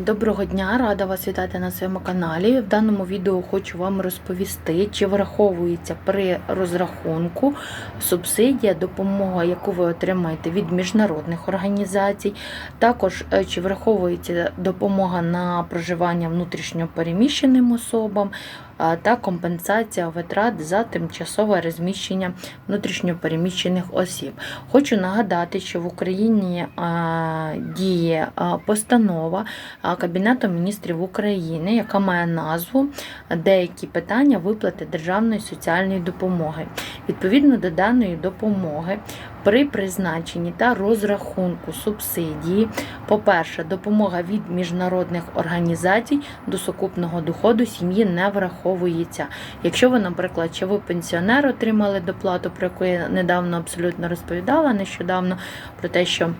Доброго дня, рада вас вітати на своєму каналі. В даному відео хочу вам розповісти, чи враховується при розрахунку субсидія, допомога, яку ви отримаєте від міжнародних організацій. Також е, чи враховується допомога на проживання внутрішньо переміщеним особам та компенсація витрат за тимчасове розміщення внутрішньо переміщених осіб. Хочу нагадати, що в Україні діє постанова Кабінету міністрів України, яка має назву Деякі питання виплати державної соціальної допомоги. Відповідно до даної допомоги при призначенні та розрахунку субсидії, по-перше, допомога від міжнародних організацій до сукупного доходу сім'ї не враховується. Якщо ви, наприклад, чи ви пенсіонер отримали доплату, про яку я недавно абсолютно розповідала нещодавно, про те, що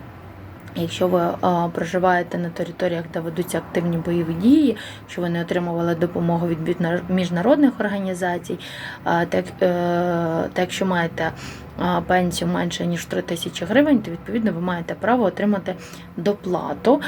Якщо ви а, проживаєте на територіях, де ведуться активні бойові дії, що ви не отримували допомогу від міжнародних організацій, а, так, е, та якщо маєте пенсію менше ніж 3 тисячі гривень, то відповідно ви маєте право отримати доплату.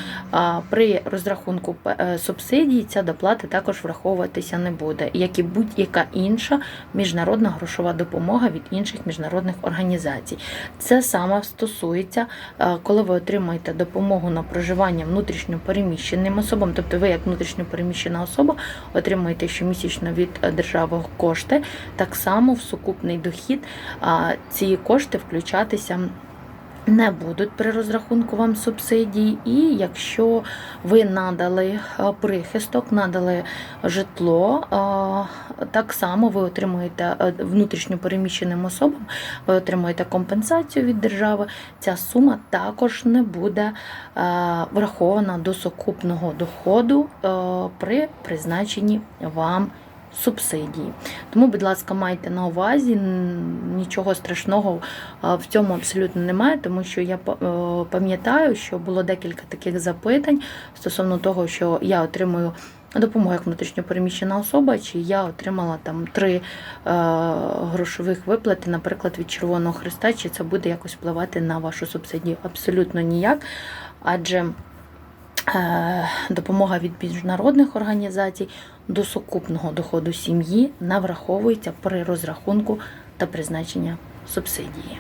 При розрахунку е, субсидій ця доплата також враховуватися не буде, як і будь-яка інша міжнародна грошова допомога від інших міжнародних організацій. Це саме стосується Е, коли ви отримаєте допомогу на проживання внутрішньо переміщеним особам, тобто ви як внутрішньо переміщена особа отримуєте щомісячно від е, держави кошти, так само в сукупний дохід ці кошти включатися. Не будуть при розрахунку вам субсидій, і якщо ви надали е, прихисток, надали житло, е, так само ви отримуєте е, внутрішньо переміщеним особам, ви отримуєте компенсацію від держави. Ця сума також не буде врахована до сукупного доходу при призначенні вам субсидії. Тому, будь ласка, майте на увазі, нічого страшного в цьому абсолютно немає, тому що я е, пам'ятаю, що було декілька таких запитань стосовно того, що я отримую. Допомогу як внутрішньопереміщена особа, чи я отримала там три е, грошових виплати, наприклад, від Червоного Христа, чи це буде якось впливати на вашу субсидію? Абсолютно ніяк. Адже допомога від міжнародних організацій до сукупного доходу сім'ї не враховується при розрахунку та призначення субсидії.